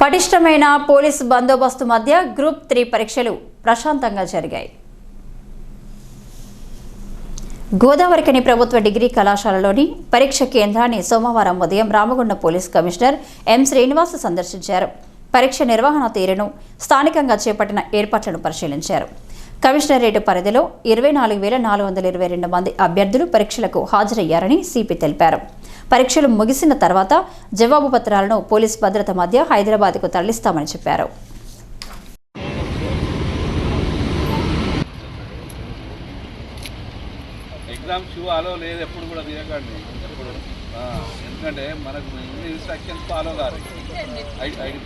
పటిష్టమైన పోలీసు బందోబస్తు మధ్య గ్రూప్ త్రీ పరీక్షలు ప్రశాంతంగా జరిగాయి. గోదావరికని ప్రభుత్వ డిగ్రీ కళాశాలలోని పరీక్ష కేంద్రాన్ని సోమవారం ఉదయం Ramagundam police commissioner M Srinivas సందర్శించారు. పరీక్ష నిర్వహణ తీరును స్థానికంగా చేపట్టిన ఏర్పాట్లను పరిశీలించారు. కమిషనరేట్ పరిధిలో ఇరవై నాలుగు వేల నాలుగు వందల ఇరవై రెండు మంది అభ్యర్థులు పరీక్షలకు హాజరయ్యారని సిపి తెలిపారు. పరీక్షలు ముగిసిన తర్వాత జవాబు పత్రాలను పోలీస్ భద్రత మధ్య హైదరాబాద్కు తరలిస్తామని చెప్పారు. ఎగ్జామ్ షూ అలో లేదు ఎప్పుడు కూడా తీయకండి ఎప్పుడు ఎందుకంటే మనకు ఇన్స్ట్రక్షన్స్ ఫాలో కాదు. ఐ- ఐడి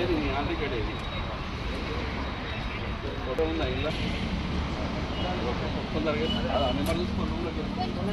ఏది నీ హాల్ టికెట్ ఏది ఫోటో ఉందా ఇలా తొందరగా నెంబర్ చూసుకొని రూమ్లోకి వెళ్ళు.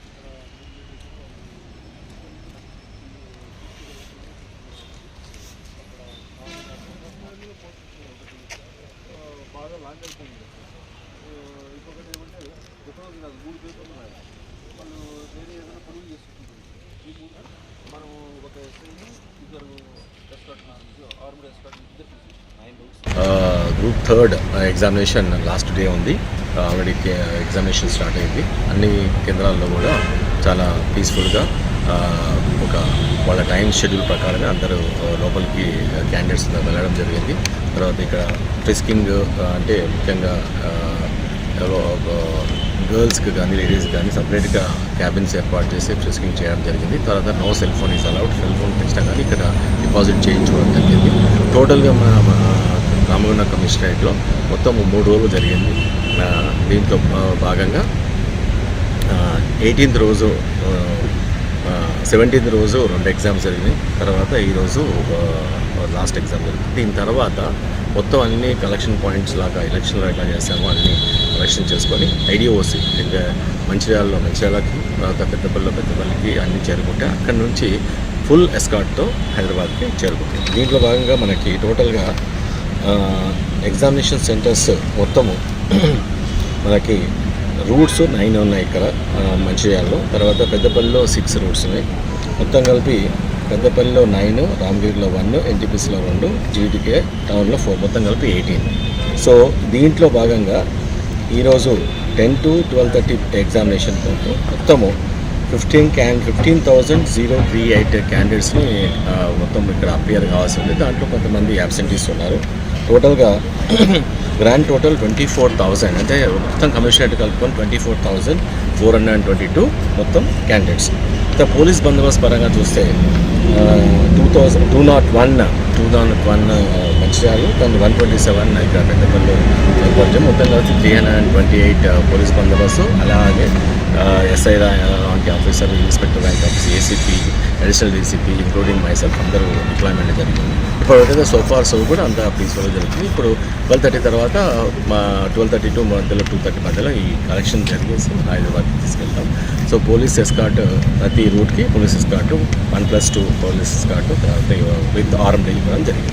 రండి. ఇంకొకటి ఏమంటే ఒకరోజు నాకు మూడు పేపర్లు ఉన్నాయి వాళ్ళు వేరే ఏదైనా పనులు మనం ఒక ఎస్ఐని ఇద్దరు escort army escort group third examination last day ఉంది ఆల్రెడీ ఎగ్జామినేషన్ స్టార్ట్ అయింది అన్ని కేంద్రాల్లో కూడా చాలా పీస్ఫుల్గా ఒక వాళ్ళ టైం షెడ్యూల్ ప్రకారంగా అందరూ లోపలికి క్యాండిడేట్స్ వెళ్ళడం జరిగింది. తర్వాత ఇక్కడ ఫ్రిస్కింగ్ అంటే ముఖ్యంగా గర్ల్స్కి కానీ లేడీస్ కానీ సపరేట్గా క్యాబిన్స్ ఏర్పాటు చేసి ఫ్రిస్కింగ్ చేయడం జరిగింది. తర్వాత no cell phone is allowed cell phone ఖచ్చితంగా ఇక్కడ డిపాజిట్ చేయించుకోవడం జరిగింది. టోటల్గా మన రామగుండ కమిషనరేట్లో మొత్తం మూడు రోజులు జరిగింది. దీంతో దీంట్లో భాగంగా ఎయిటీన్త్ రోజు సెవెంటీన్త్ రోజు రెండు ఎగ్జామ్స్ జరిగినాయి. తర్వాత ఈరోజు లాస్ట్ ఎగ్జామ్ జరిగింది. దీని తర్వాత మొత్తం అన్ని కలెక్షన్ పాయింట్స్ లాగా ఎలక్షన్లో ఎట్లా చేసామో అన్ని కలెక్షన్ చేసుకొని ఐడిఓసి ఇంకా మంచిర్యాలలో మంచిర్యాలకి తర్వాత పెద్దపల్లిలో పెద్దపల్లికి అన్ని చేరుకుంటే అక్కడ నుంచి ఫుల్ ఎస్కాట్తో హైదరాబాద్కి చేరుకుంటాం. దీంట్లో భాగంగా మనకి టోటల్గా ఎగ్జామినేషన్ సెంటర్స్ మొత్తము మనకి రూట్స్ నైన్ ఉన్నాయి ఇక్కడ మంచిర్యాలలో. తర్వాత పెద్దపల్లిలో సిక్స్ రూట్స్ ఉన్నాయి. మొత్తం కలిపి పెద్దపల్లిలో నైన్ రామగిరిలో వన్ ఎన్టీపీసీలో రెండు జీటీకే టౌన్లో ఫోర్ మొత్తం కలిపి ఎయిటీన్ సో దీంట్లో భాగంగా ఈరోజు ten to twelve thirty examination మొత్తము fifteen can fifteen thousand zero three eight క్యాండిడేట్స్ని మొత్తం ఇక్కడ అపియర్ కావాల్సి ఉంది. దాంట్లో కొంతమంది యాబ్సెంటీస్ ఉన్నారు. టోటల్గా grand total twenty four thousand అంటే మొత్తం కమిషనరేట్ కలుపుకొని twenty four thousand four hundred and twenty two మొత్తం క్యాండిడేట్స్ ఇంకా పోలీస్ బందోబస్తు పరంగా చూస్తే two thousand two not one two not one Mancherial దాని వన్ ట్వంటీ సెవెన్ ఇక్కడ పెద్దపల్లి కొంచెం మొత్తం కలిసి three hundred and twenty eight police బందోబస్తు అలాగే ఎస్ఐ లాంటి officer inspector rank officer ACP additional DCP including myself అందరూ డిప్లాయ్మెంట్ జరిగింది. ఇప్పటికైతే సోఫార్ సో కూడా అంతా పీస్ఫుల్గా జరుగుతుంది. ఇప్పుడు ట్వెల్వ్ థర్టీ తర్వాత మా ట్వెల్వ్ థర్టీ టు మధ్యలో టూ థర్టీ మధ్యలో ఈ కలెక్షన్ జరిగేసి హైదరాబాద్కి తీసుకెళ్తాం. సో పోలీస్ ఎస్కాట్ ప్రతి రూట్కి police escort one plus two police escort తర్వాత విత్ ఆర్మ్ డెలివరీ జరిగింది.